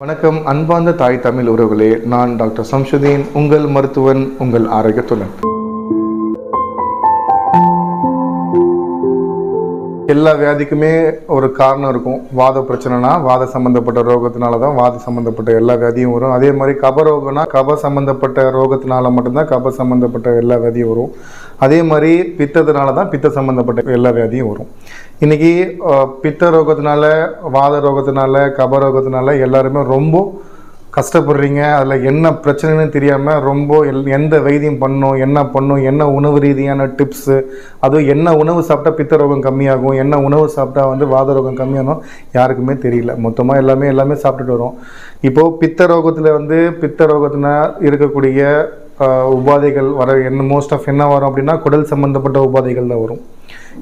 வணக்கம் அன்பார்ந்த தாய் தமிழ் உறவுகளே நான் டாக்டர் சம்சுதீன் உங்கள் மருத்துவன் உங்கள் ஆரோக்கியத்துடன். எல்லா வியாதிக்குமே ஒரு காரணம் இருக்கும். வாத பிரச்சனைனா வாத சம்பந்தப்பட்ட ரோகத்தினால தான் வாத சம்பந்தப்பட்ட எல்லா வியாதியும் வரும். அதே மாதிரி கப ரோகம்னா கப சம்பந்தப்பட்ட ரோகத்தினால மட்டும்தான் கப சம்பந்தப்பட்ட எல்லா வியாதியும் வரும். அதே மாதிரி பித்தத்தினால தான் பித்த சம்பந்தப்பட்ட எல்லா வியாதியும் வரும். இன்னைக்கு பித்த ரோகத்தினால வாத ரோகத்தினால கப ரோகத்தினால எல்லாருமே ரொம்ப கஷ்டப்படுறீங்க அதில் என்ன பிரச்சனைன்னு தெரியாமல் ரொம்ப எல் எந்த வைத்தியம் பண்ணும் என்ன பண்ணும் என்ன உணவு ரீதியான டிப்ஸு அதுவும் என்ன உணவு சாப்பிட்டா பித்த ரோகம் கம்மியாகும் என்ன உணவு சாப்பிட்டா வந்து வாத ரோகம் கம்மியாகும் யாருக்குமே தெரியல. மொத்தமாக எல்லாமே எல்லாமே சாப்பிட்டுட்டு வரும். இப்போது பித்த ரோகத்தில் வந்து பித்த ரோகத்தில் இருக்கக்கூடிய உபாதைகள் வர என்ன மோஸ்ட் ஆஃப் என்ன வரும் அப்படின்னா குடல் சம்மந்தப்பட்ட உபாதைகள் தான் வரும்.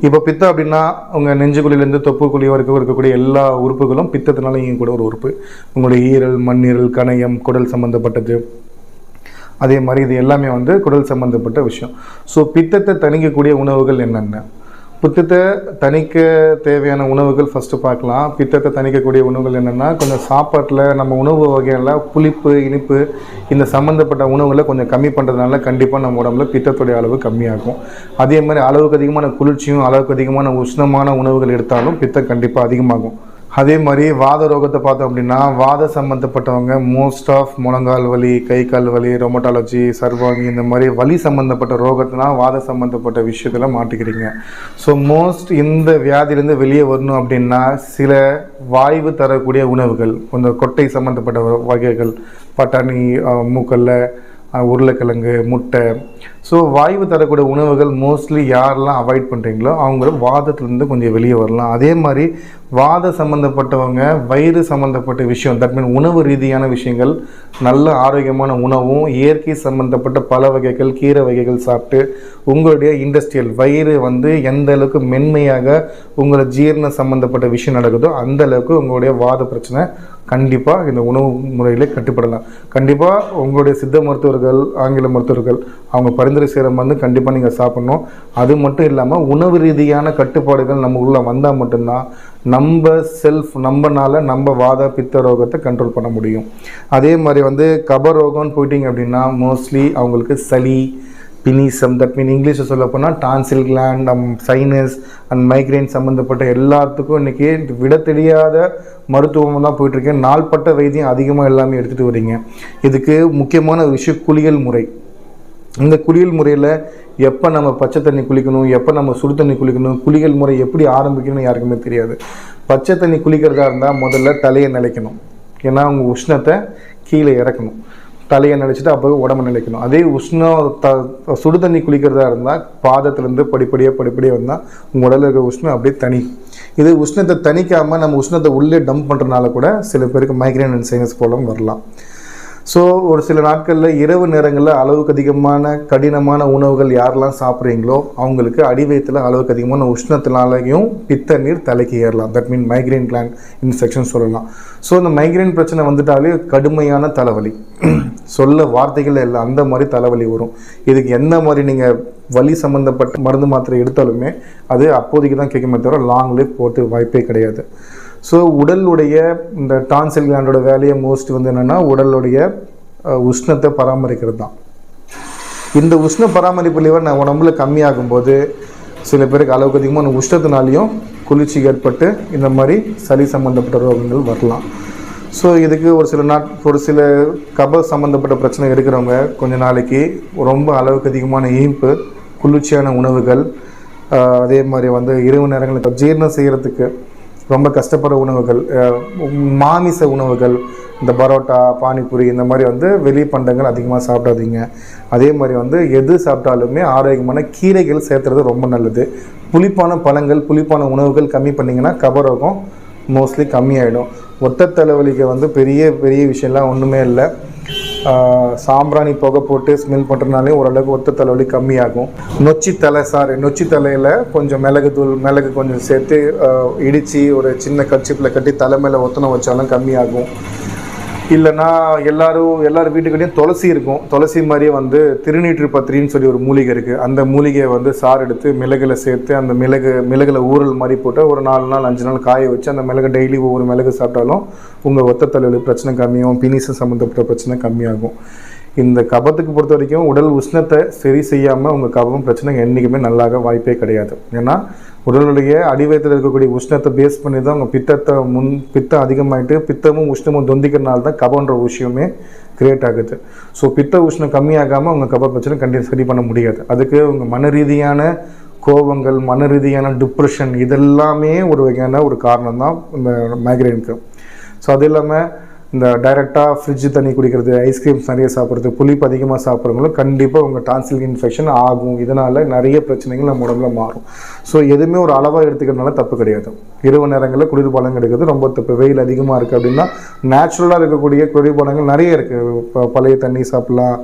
இப்போ பித்தம் அப்படின்னா உங்கள் நெஞ்சுக்குழியிலேருந்து தொப்புக்குழி வரைக்கும் இருக்கக்கூடிய எல்லா உறுப்புகளும் பித்தத்தினால இங்கே கூட ஒரு உறுப்பு. உங்களுடைய ஈரல் மண்ணீரல் கணையம் குடல் சம்மந்தப்பட்டது அதே மாதிரி இது எல்லாமே வந்து குடல் சம்மந்தப்பட்ட விஷயம். ஸோ பித்தத்தை தணிக்கக்கூடிய உணவுகள் என்னென்ன? பித்தத்தை தணிக்க தேவையான உணவுகள் ஃபஸ்ட்டு பார்க்கலாம். பித்தத்தை தணிக்கக்கூடிய உணவுகள் என்னென்னா கொஞ்சம் சாப்பாட்டில் நம்ம உணவு வகையில் புளிப்பு இனிப்பு இந்த சம்மந்தப்பட்ட உணவுகளை கொஞ்சம் கம்மி பண்ணுறதுனால கண்டிப்பாக நம்ம உடம்புல பித்தத்துடைய அளவு கம்மியாகும். அதே மாதிரி அளவுக்கு அதிகமான குளிர்ச்சியும் அளவுக்கு அதிகமான உஷ்ணமான உணவுகள் எடுத்தாலும் பித்தம் கண்டிப்பாக அதிகமாகும். அதே மாதிரி வாத ரோகத்தை பார்த்தோம் அப்படின்னா வாத சம்மந்தப்பட்டவங்க மோஸ்ட் ஆஃப் முழங்கால் வலி கை கால் வலி ரொமட்டாலஜி சர்வாங்கி இந்த மாதிரி வலி சம்மந்தப்பட்ட ரோகத்தினா வாத சம்மந்தப்பட்ட விஷயத்தில் மாட்டிக்கிறீங்க. ஸோ மோஸ்ட் இந்த வியாதியிலேருந்து வெளியே வரணும் அப்படின்னா சில வாய்வு தரக்கூடிய உணவுகள் கொஞ்சம் கொட்டை சம்மந்தப்பட்ட வ- வகைகள் பட்டாணி மூக்கல்ல உருளைக்கிழங்கு முட்டை ஸோ வாய்வு தரக்கூடிய உணவுகள் மோஸ்ட்லி யாரெல்லாம் அவாய்ட் பண்ணுறீங்களோ அவங்கள வாதத்துலேருந்து கொஞ்சம் வெளியே வரலாம். அதே மாதிரி வாத சம்மந்தப்பட்டவங்க வயிறு சம்மந்தப்பட்ட விஷயம் தட் மீன் உணவு ரீதியான விஷயங்கள் நல்ல ஆரோக்கியமான உணவும் இயற்கை சம்மந்தப்பட்ட பல வகைகள் கீரை வகைகள் சாப்பிட்டு உங்களுடைய இண்டஸ்ட்ரியல் வயிறு வந்து எந்த அளவுக்கு மென்மையாக உங்களோட ஜீரண சம்மந்தப்பட்ட விஷயம் நடக்குதோ அந்த அளவுக்கு உங்களுடைய வாத பிரச்சனை கண்டிப்பாக இந்த உணவு முறையில் கட்டுப்படலாம். கண்டிப்பாக உங்களுடைய சித்த மருத்துவர்கள் ஆங்கில மருத்துவர்கள் அவங்க பரிந்துரை செய்கிற வந்து கண்டிப்பாக நீங்கள் சாப்பிட்ணும். அது மட்டும் இல்லாமல் உணவு ரீதியான கட்டுப்பாடுகள் நம்ம உள்ள வந்தால் மட்டும்தான் நம்ம செல்ஃப் நம்மனால நம்ம வாத பித்த ரோகத்தை கண்ட்ரோல் பண்ண முடியும். அதே மாதிரி வந்து கபர் ரோகம்னு போயிட்டீங்க அப்படின்னா மோஸ்ட்லி அவங்களுக்கு சளி பினிசம் தட் மீன் இங்கிலீஷில் சொல்ல போனால் tonsil gland sinus and migraine சம்மந்தப்பட்ட எல்லாத்துக்கும் இன்றைக்கி விட தெரியாத மருத்துவம் தான் போயிட்டுருக்கேன் நாள்பட்ட வைத்தியம் அதிகமாக எல்லாமே எடுத்துகிட்டு வரீங்க. இதுக்கு முக்கியமான ஒரு விஷயம் குளியல் முறை. இந்த குளியல் முறையில் எப்போ நம்ம பச்சை தண்ணி குளிக்கணும் எப்போ நம்ம சுடு தண்ணி குளிக்கணும் குளியல் முறை எப்படி ஆரம்பிக்கணும்னு யாருக்குமே தெரியாது. பச்சை தண்ணி குளிக்கிறதா இருந்தால் முதல்ல தலையை நிலைக்கணும். ஏன்னா அவங்க உஷ்ணத்தை கீழே இறக்கணும். தலையை நினைச்சிட்டு அப்போ உடம்பு நிலைக்கணும். அதே உஷ்ணம் த சுடு தண்ணி குளிக்கிறதா இருந்தால் பாதத்துலேருந்து படிப்படியாக படிப்படியாக வந்தால் உங்கள் உடலில் இருக்கிற உஷ்ணம் அப்படியே தனி இது உஷ்ணத்தை தணிக்காமல் நம்ம உஷ்ணத்தை உள்ளே டம்ப் பண்ணுறதுனால கூட சில பேருக்கு மைக்ரைன் அண்ட் சைனஸ் ப்ராப்ளம் வரலாம். ஸோ ஒரு சில நாட்களில் இரவு நேரங்களில் அளவுக்கு அதிகமான கடினமான உணவுகள் யாரெல்லாம் சாப்பிட்றீங்களோ அவங்களுக்கு அடிவயத்தில் அளவுக்கு அதிகமான உஷ்ணத்தினாலையும் பித்த நீர் தலைக்கு ஏறலாம். That mean migraine gland infection சொல்லலாம். ஸோ இந்த மைக்ரைன் பிரச்சனை வந்துட்டாலே கடுமையான தலைவலி. சொல்ல வார்த்தைகள் இல்லை அந்த மாதிரி தலைவலி வரும். இதுக்கு எந்த மாதிரி நீங்கள் வலி சம்மந்தப்பட்ட மருந்து மாத்திரை எடுத்தாலுமே அது அப்போதைக்கு தான் கேட்குமே தவிர லாங் லிவ் போட்டு வாய்ப்பே கிடையாது. ஸோ உடலுடைய இந்த டான்சில் கிளாண்டோட வேலையை மோஸ்ட் வந்து என்னென்னா உடலுடைய உஷ்ணத்தை பராமரிக்கிறது தான். இந்த உஷ்ண பராமரிப்பு லெவல் நான் உடம்புல கம்மியாகும்போது சில பேருக்கு அளவுக்கு அதிகமான உஷ்ணத்தினாலையும் குளிர்ச்சி ஏற்பட்டு இந்த மாதிரி சளி சம்மந்தப்பட்ட ரோகங்கள் வரலாம். ஸோ இதுக்கு ஒரு சில நாட் ஒரு சில கப சம்மந்தப்பட்ட பிரச்சனை இருக்கிறவங்க கொஞ்ச நாளைக்கு ரொம்ப அளவுக்கு அதிகமான இனிப்பு குளிர்ச்சியான உணவுகள் அதே மாதிரி வந்து இரவு நேரங்களுக்கு ஜீரணம் செய்கிறதுக்கு ரொம்ப கஷ்டப்படுற உணவுகள் மாமிச உணவுகள் இந்த பரோட்டா பானிபூரி இந்த மாதிரி வந்து வெளி பண்டங்கள் அதிகமாக சாப்பிடாதீங்க. அதே மாதிரி வந்து எது சாப்பிட்டாலுமே ஆரோக்கியமான கீரைகள் சேர்த்துறது ரொம்ப நல்லது. புளிப்பான பழங்கள் புளிப்பான உணவுகள் கம்மி பண்ணிங்கன்னா கபரோகம் மோஸ்ட்லி கம்மியாயிடும். ஒத்த தலைவலிக்கு வந்து பெரிய பெரிய விஷயம்லாம் ஒன்றுமே இல்லை. சாம்பிராணி புகை போட்டு ஸ்மெல் பண்ணுறதுனாலே ஓரளவுக்கு ஒத்த தலைவலி கம்மியாகும். நொச்சி தலை சார் நொச்சி தலையில் கொஞ்சம் மிளகு தூள் மிளகு கொஞ்சம் சேர்த்து இடித்து ஒரு சின்ன கட்சிப்பில் கட்டி தலை மேலே ஒத்தனை வச்சாலும் கம்மியாகும். இல்லைன்னா எல்லாரும் எல்லார் வீட்டுக்கிட்டையும் துளசி இருக்கும். துளசி மாதிரியே வந்து திருநீற்று பத்திரின்னு சொல்லி ஒரு மூலிகை இருக்குது அந்த மூலிகையை வந்து சாறு எடுத்து மிளகில் சேர்த்து அந்த மிளகு மிளகில் ஊறல் மாதிரி போட்டு ஒரு நாலு நாள் அஞ்சு நாள் காய வச்சு அந்த மிளகு டெய்லி ஒவ்வொரு மிளகு சாப்பிட்டாலும் உங்கள் ஒத்த தலைவலி பிரச்சனை கம்மியாகும். பினிசம் சம்மந்தப்பட்ட பிரச்சனை கம்மியாகும். இந்த கபத்துக்கு பொறுத்த வரைக்கும் உடல் உஷ்ணத்தை சரி செய்யாமல் உங்கள் கபம் பிரச்சனை என்றைக்குமே நல்லாக வாய்ப்பே கிடையாது. ஏன்னா உடலுடைய அடிவயத்தில் இருக்கக்கூடிய உஷ்ணத்தை பேஸ் பண்ணி தான் உங்கள் பித்தத்தை முன் பித்தம் அதிகமாகிட்டு பித்தமும் உஷ்ணமும் தொந்திக்கிறனால தான் கபன்ற விஷயமே கிரியேட் ஆகுது. ஸோ பித்த உஷ்ணம் கம்மியாகாமல் உங்கள் கப பிரச்சனை கண்டிப்பாக சரி பண்ண முடியாது. அதுக்கு உங்கள் மன ரீதியான கோபங்கள் மன ரீதியான டிப்ரெஷன் இதெல்லாமே ஒரு வகையான ஒரு காரணம் தான் இந்த மைக்ரைனுக்கு ஸோ அது இல்லாமல் இந்த டைரெக்டாக ஃப்ரிட்ஜ் தண்ணி குடிக்கிறது ஐஸ்கிரீம்ஸ் நிறைய சாப்பிட்றது புளிப்பு அதிகமாக சாப்பிட்றவங்களும் கண்டிப்பாக உங்கள் டான்சில் இன்ஃபெக்ஷன் ஆகும். இதனால் நிறைய பிரச்சனைகள் நம்ம உடம்புல மாறும். ஸோ எதுவுமே ஒரு அளவாக எடுத்துக்கிறதுனால தப்பு கிடையாது. இரவு நேரங்களில் குளிர்பானங்கள் எடுக்கிறது ரொம்ப தப்பு. வெயில் அதிகமாக இருக்குது அப்படின்னா நேச்சுரலாக இருக்கக்கூடிய குளிர்பானங்கள் நிறைய இருக்குது இப்போ பழைய தண்ணி சாப்பிட்லாம்.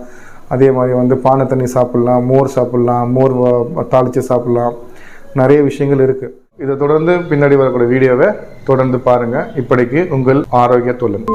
அதே மாதிரி வந்து பானை தண்ணி சாப்பிட்லாம் மோர் சாப்பிட்லாம் மோர் தாளித்து சாப்பிட்லாம். நிறைய விஷயங்கள் இருக்குது இதை தொடர்ந்து பின்னாடி வரக்கூடிய வீடியோவை தொடர்ந்து பாருங்கள் இப்படிக்கு உங்கள் ஆரோக்கிய தொழில்